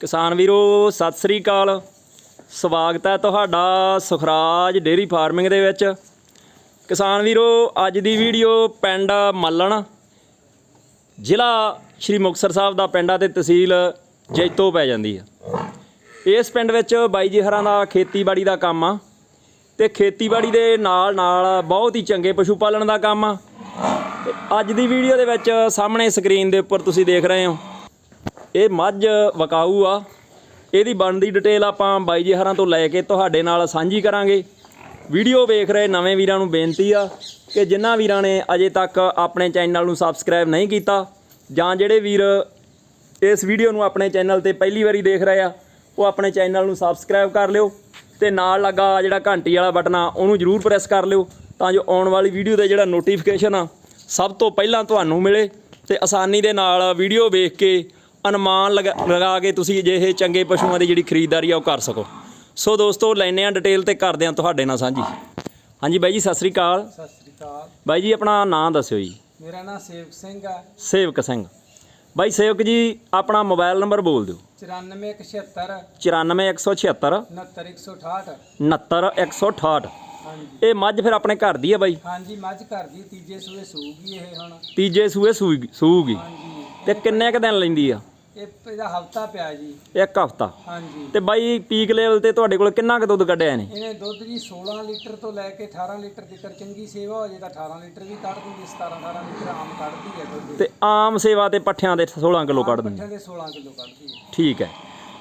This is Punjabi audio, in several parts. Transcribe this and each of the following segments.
ਕਿਸਾਨ ਵੀਰੋ, ਸਤਿ ਸ੍ਰੀ ਅਕਾਲ। ਸਵਾਗਤ ਹੈ ਤੁਹਾਡਾ ਸੁਖਰਾਜ ਡੇਰੀ ਫਾਰਮਿੰਗ ਦੇ ਵਿੱਚ। ਕਿਸਾਨ ਵੀਰੋ, ਅੱਜ ਦੀ ਵੀਡੀਓ ਪਿੰਡ ਮੱਲਣ। ਜ਼ਿਲ੍ਹਾ ਸ਼੍ਰੀ ਮੁਕਤਸਰ ਸਾਹਿਬ ਦਾ ਪਿੰਡ ਆ ਤੇ ਤਹਿਸੀਲ ਜੈਤੋ ਪੈ ਜਾਂਦੀ ਆ। ਇਸ ਪਿੰਡ ਵਿੱਚ ਬਾਈ ਜੀ ਹਰਾਂ ਦਾ ਖੇਤੀਬਾੜੀ ਦਾ ਕੰਮ ਆ ਤੇ ਖੇਤੀਬਾੜੀ ਦੇ ਨਾਲ ਨਾਲ ਬਹੁਤ ਹੀ ਚੰਗੇ ਪਸ਼ੂ ਪਾਲਣ ਦਾ ਕੰਮ ਆ। ਤੇ ਅੱਜ ਦੀ ਵੀਡੀਓ ਦੇ ਵਿੱਚ ਸਾਹਮਣੇ ਸਕਰੀਨ ਦੇ ਉੱਪਰ ਤੁਸੀਂ ਦੇਖ ਰਹੇ ਹੋ। ਇਹ ਮੱਝ ਵਕਾਊ ਆ। ਇਹਦੀ ਬਣਦੀ ਡਿਟੇਲ ਆਪਾਂ ਬਾਈ ਜੀ ਹਰਾਂ ਤੋਂ ਲੈ ਕੇ ਤੁਹਾਡੇ ਨਾਲ ਸਾਂਝੀ ਕਰਾਂਗੇ। ਵੀਡੀਓ ਵੇਖ ਰਹੇ ਨਵੇਂ ਵੀਰਾਂ ਨੂੰ ਬੇਨਤੀ ਆ ਕਿ ਜਿਨ੍ਹਾਂ ਵੀਰਾਂ ਨੇ ਅਜੇ ਤੱਕ ਆਪਣੇ ਚੈਨਲ ਨੂੰ ਸਬਸਕ੍ਰਾਈਬ ਨਹੀਂ ਕੀਤਾ ਜਾਂ ਜਿਹੜੇ ਵੀਰ ਇਸ ਵੀਡੀਓ ਨੂੰ ਆਪਣੇ ਚੈਨਲ ਤੇ ਪਹਿਲੀ ਵਾਰੀ ਦੇਖ ਰਹੇ ਆ, ਉਹ ਆਪਣੇ ਚੈਨਲ ਨੂੰ ਸਬਸਕ੍ਰਾਈਬ ਕਰ ਲਿਓ ਤੇ ਨਾਲ ਲੱਗਾ ਜਿਹੜਾ ਘੰਟੀ ਵਾਲਾ ਬਟਨ ਆ, ਉਹਨੂੰ ਜਰੂਰ ਪ੍ਰੈਸ ਕਰ ਲਿਓ ਤਾਂ ਜੋ ਆਉਣ ਵਾਲੀ ਵੀਡੀਓ ਦੇ ਜਿਹੜਾ ਨੋਟੀਫਿਕੇਸ਼ਨ ਆ, ਸਭ ਤੋਂ ਪਹਿਲਾਂ ਤੁਹਾਨੂੰ ਮਿਲੇ ਤੇ ਆਸਾਨੀ ਦੇ ਨਾਲ ਵੀਡੀਓ ਵੇਖ ਕੇ ਅਨੁਮਾਨ ਲਗਾ ਕੇ ਤੁਸੀਂ ਇਹ ਚੰਗੇ ਪਸ਼ੂਆਂ ਦੀ ਜਿਹੜੀ ਖਰੀਦਦਾਰੀ ਆ ਉਹ ਕਰ ਸਕੋ। ਸੋ ਦੋਸਤੋ ਲੈਨੇ ਆ ਡਿਟੇਲ ਤੇ ਕਰਦੇ ਆ ਤੁਹਾਡੇ ਨਾਲ ਸਾਂਝੀ। ਹਾਂਜੀ ਬਾਈ ਜੀ ਸਤਿ ਸ੍ਰੀ ਅਕਾਲ। ਸਤਿ ਸ੍ਰੀ ਅਕਾਲ। ਬਾਈ ਜੀ ਆਪਣਾ ਨਾਮ ਦੱਸਿਓ ਜੀ। ਮੇਰਾ ਨਾਮ ਸੇਵਕ ਸਿੰਘ ਹੈ ਸੇਵਕ ਸਿੰਘ। ਬਾਈ ਸੇਵਕ ਜੀ ਆਪਣਾ ਮੋਬਾਈਲ ਨੰਬਰ ਬੋਲ ਦਿਓ। 9476 94176 69168 69168 ਹਾਂਜੀ। ਇਹ ਮੱਝ ਫਿਰ ਆਪਣੇ ਘਰ ਦੀ ਆ ਬਾਈ? ਹਾਂਜੀ ਮੱਝ ਘਰ ਦੀ ਤੀਜੇ ਸੂਏ ਸੂਗੀ ਇਹ ਹੁਣ। ਤੀਜੇ ਸੂਏ ਸੂਗੀ ਤੇ ਕਿੰਨੇ ਕ ਦਿਨ ਲੈਂਦੀ ਆ? ਇਹ ਇਹਦਾ ਹਫਤਾ ਪਿਆ ਜੀ। ਇੱਕ ਹਫਤਾ? ਹਾਂਜੀ। ਤੇ ਬਾਈ ਪੀਕ ਲੈਵਲ ਤੇ ਤੁਹਾਡੇ ਕੋਲ ਕਿੰਨਾ ਕ ਦੁੱਧ ਕੱਢਿਆ ਨੇ ਇਹਨੇ ਦੁੱਧ ਜੀ 16 ਲੀਟਰ ਤੋਂ ਲੈ ਕੇ 18 ਲੀਟਰ ਤੱਕ ਚੰਗੀ ਸੇਵਾ ਹੋ ਜੇ ਤਾਂ 18 ਲੀਟਰ ਵੀ ਕੱਢ ਦਿੰਦੀ 17 18 ਲੀਟਰ ਆਮ ਕੱਢਦੀ ਹੈ ਦੁੱਧ। ਤੇ ਆਮ ਸੇਵਾ ਤੇ ਪੱਠਿਆਂ ਦੇ 16 ਕਿਲੋ ਕੱਢ ਦਿੰਦੇ। ਪੱਠਿਆਂ ਦੇ 16 ਕਿਲੋ ਕੱਢਦੀ ਹੈ ਠੀਕ ਹੈ।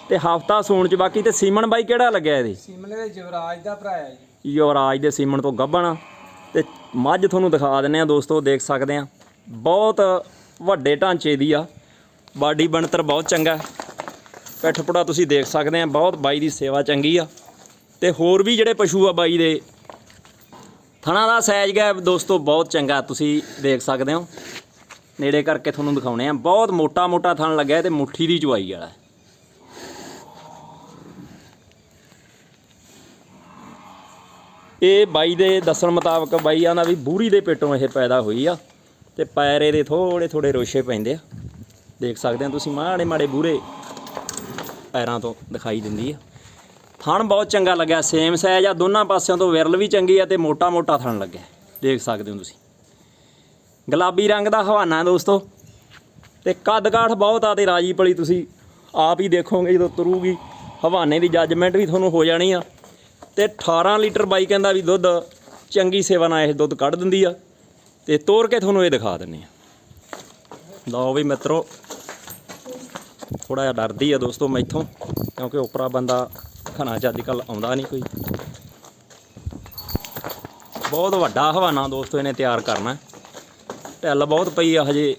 ਤੇ ਹਫਤਾ ਸੂਣ ਚ ਬਾਕੀ ਤੇ ਸੀਮਨ ਬਾਈ ਕਿਹੜਾ ਲੱਗਿਆ ਇਹਦੇ? ਸਿਮਲੇ ਦੇ ਜਵਰਾਜ ਦਾ ਭਰਾ ਹੈ ਜੀ। ਯੁਵਰਾਜ ਦੇ ਸੀਮਨ ਤੋਂ ਗੱਭਣ। ਤੇ ਮੱਝ ਤੁਹਾਨੂੰ ਦਿਖਾ ਦਿੰਨੇ ਆ ਦੋਸਤੋ ਦੇਖ ਸਕਦੇ ਆ ਬਹੁਤ ਵੱਡੇ ਢਾਂਚੇ ਦੀ ਆ। ਬਾਡੀ ਬਣਤਰ ਬਹੁਤ ਚੰਗਾ ਹੈ। ਪਿੱਠ ਪੁੜਾ ਤੁਸੀਂ ਦੇਖ ਸਕਦੇ ਆ ਬਹੁਤ ਬਾਈ ਦੀ ਸੇਵਾ ਚੰਗੀ ਆ। ਤੇ ਹੋਰ ਵੀ ਜਿਹੜੇ ਪਸ਼ੂ ਆ ਬਾਈ ਦੇ, ਥਣਾ ਦਾ ਸਾਈਜ਼ ਗਿਆ ਦੋਸਤੋ ਬਹੁਤ ਚੰਗਾ, ਤੁਸੀਂ ਦੇਖ ਸਕਦੇ ਹੋ। ਨੇੜੇ ਕਰਕੇ ਤੁਹਾਨੂੰ ਦਿਖਾਉਣੇ ਆ, ਬਹੁਤ ਮੋਟਾ ਮੋਟਾ ਥਣ ਲੱਗਿਆ ਤੇ ਮੁੱਠੀ ਦੀ ਚੁਆਈ ਵਾਲਾ ਇਹ ਬਾਈ ਦੇ ਦੱਸਣ ਮੁਤਾਬਕ ਬਾਈ ਆਂਦਾ ਵੀ ਬੂਰੀ ਦੇ ਪੇਟੋਂ ਇਹ ਪੈਦਾ ਹੋਈ ਆ, ਤੇ ਪੈਰੇ ਦੇ ਥੋੜੇ ਥੋੜੇ ਰੋਸ਼ੇ ਪੈਂਦੇ ਆ। ਦੇਖ ਸਕਦੇ ਆ ਤੁਸੀਂ ਮਾੜੇ ਮਾੜੇ ਬੂਰੇ ਪੈਰਾਂ ਤੋਂ ਦਿਖਾਈ ਦਿੰਦੀ ਆ। ਥਣ ਬਹੁਤ ਚੰਗਾ ਲੱਗਿਆ, ਸੇਮ ਸਾਈਜ਼ ਆ, ਦੋਨਾਂ ਪਾਸਿਆਂ ਤੋਂ ਵਿਰਲ ਵੀ ਚੰਗੀ ਆ ਤੇ ਮੋਟਾ ਮੋਟਾ ਥਣ ਲੱਗਿਆ। ਦੇਖ ਸਕਦੇ ਹੋ ਤੁਸੀਂ। ਗੁਲਾਬੀ ਰੰਗ ਦਾ ਹਵਾਨਾ ਦੋਸਤੋ। ਤੇ ਕੱਦ ਕਾਠ ਬਹੁਤ ਆ ਤੇ ਰਾਜੀ ਪਲੀ ਤੁਸੀਂ ਆਪ ਹੀ ਦੇਖੋਗੇ ਜਦੋਂ ਤੁਰੂਗੀ। ਹਵਾਨੇ ਦੀ ਜੱਜਮੈਂਟ ਵੀ ਤੁਹਾਨੂੰ ਹੋ ਜਾਣੀ ਆ। ਤੇ 18 ਲੀਟਰ ਬਾਈ ਕਹਿੰਦਾ ਵੀ ਦੁੱਧ ਚੰਗੀ ਸੇਵਾ ਨਾਲ ਇਹ ਦੁੱਧ ਕੱਢ ਦਿੰਦੀ ਆ। ਤੇ ਤੋੜ ਕੇ ਤੁਹਾਨੂੰ ਇਹ ਦਿਖਾ ਦਿੰਨੇ ਆ। ਲਓ ਵੀ ਮਿੱਤਰੋ ਥੋੜਾ ਜਿਹਾ ਡਰਦੀ ਆ ਦੋਸਤੋ ਮੈਥੋਂ, ਕਿਉਂਕਿ ਉਪਰਾ ਬੰਦਾ ਖਣਾ ਚ ਅੱਜ ਕੱਲ ਆਉਂਦਾ ਨਹੀਂ ਕੋਈ। ਬਹੁਤ ਵੱਡਾ ਹਵਾਨਾ ਦੋਸਤੋ ਇਹਨੇ ਤਿਆਰ ਕਰਨਾ। ਢਿੱਲ ਬਹੁਤ ਪਈ ਆ ਹਜੇ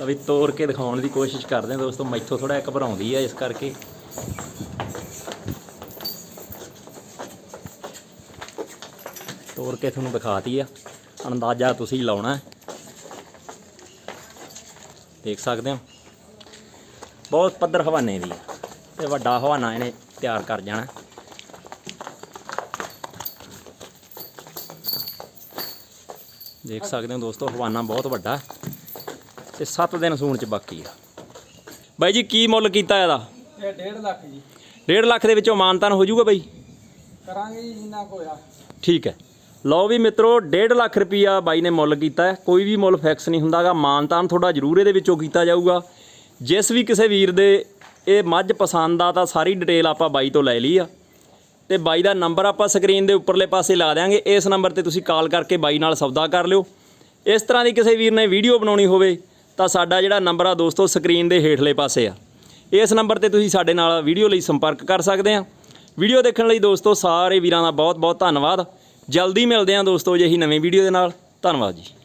ਲਵੀ ਤੋੜ ਕੇ ਦਿਖਾਉਣ ਦੀ ਕੋਸ਼ਿਸ਼ ਕਰਦੇ ਆ ਦੋਸਤੋ, ਮੈਥੋਂ ਥੋੜਾ ਜਿਹਾ ਘਬਰਾਉਂਦੀ ਆ ਇਸ ਕਰਕੇ। ਤੋੜ ਕੇ ਤੁਹਾਨੂੰ ਦਿਖਾਤੀ ਆ, ਅੰਦਾਜ਼ਾ ਤੁਸੀਂ ਲਾਉਣਾ। ਦੇਖ ਸਕਦੇ ਹੋ। ਬਹੁਤ ਪੱਧਰ ਹਵਾਨੇ ਦੀ ਤੇ ਵੱਡਾ ਹਵਾਨਾ ਇਹਨੇ ਤਿਆਰ ਕਰ ਜਾਣਾ। ਦੇਖ ਸਕਦੇ ਹੋ ਦੋਸਤੋ ਹਵਾਨਾ ਬਹੁਤ ਵੱਡਾ। ਤੇ 7 ਦਿਨ ਸੂਣ ਚ ਬਾਕੀ ਆ। ਬਾਈ ਜੀ ਕੀ ਮੁੱਲ ਕੀਤਾ ਇਹਦਾ? ਇਹ 1.5 ਲੱਖ ਜੀ। 1.5 ਲੱਖ ਦੇ ਵਿੱਚੋਂ ਮਾਨਤਾਨ ਹੋ ਜਾਊਗਾ ਬਾਈ? ਕਰਾਂਗੇ ਜੀ ਜਿੰਨਾ ਕੋ ਹੋਇਆ। ਠੀਕ ਹੈ। ਲਓ ਵੀ ਮਿੱਤਰੋ 1.5 ਲੱਖ ਰੁਪਈਆ ਬਾਈ ਨੇ ਮੁੱਲ ਕੀਤਾ ਕੋਈ ਵੀ ਮੁੱਲ ਫਿਕਸ ਨਹੀਂ ਹੁੰਦਾਗਾ। ਮਾਨਤਾਨ ਤੁਹਾਡਾ ਜ਼ਰੂਰ ਇਹਦੇ ਵਿੱਚੋਂ ਕੀਤਾ ਜਾਊਗਾ। ਜਿਸ ਵੀ ਕਿਸੇ ਵੀਰ ਦੇ ਇਹ ਮੱਝ ਪਸੰਦ ਆ, ਤਾਂ ਸਾਰੀ ਡਿਟੇਲ ਆਪਾਂ ਬਾਈ ਤੋਂ ਲੈ ਲਈ ਆ। ਤੇ ਬਾਈ ਦਾ ਨੰਬਰ ਆਪਾਂ ਸਕਰੀਨ ਦੇ ਉੱਪਰਲੇ ਪਾਸੇ ਲਾ ਦਿਆਂਗੇ। ਇਸ ਨੰਬਰ ਤੇ ਤੁਸੀਂ ਕਾਲ ਕਰਕੇ ਬਾਈ ਨਾਲ ਸੌਦਾ ਕਰ ਲਿਓ। ਇਸ ਤਰ੍ਹਾਂ ਦੀ ਕਿਸੇ ਵੀਰ ਨੇ ਵੀਡੀਓ ਬਣਾਉਣੀ ਹੋਵੇ, ਤਾਂ ਸਾਡਾ ਜਿਹੜਾ ਨੰਬਰ ਆ ਦੋਸਤੋ ਸਕਰੀਨ ਦੇ ਹੇਠਲੇ ਪਾਸੇ ਆ। ਇਸ ਨੰਬਰ ਤੇ ਤੁਸੀਂ ਸਾਡੇ ਨਾਲ ਵੀਡੀਓ ਲਈ ਸੰਪਰਕ ਕਰ ਸਕਦੇ ਆ। ਵੀਡੀਓ ਦੇਖਣ ਲਈ ਦੋਸਤੋ ਸਾਰੇ ਵੀਰਾਂ ਦਾ ਬਹੁਤ ਬਹੁਤ ਧੰਨਵਾਦ। ਜਲਦੀ ਮਿਲਦੇ ਆ ਦੋਸਤੋ ਜਿਹੀ ਨਵੀਂ ਵੀਡੀਓ ਦੇ ਨਾਲ। ਧੰਨਵਾਦ ਜੀ।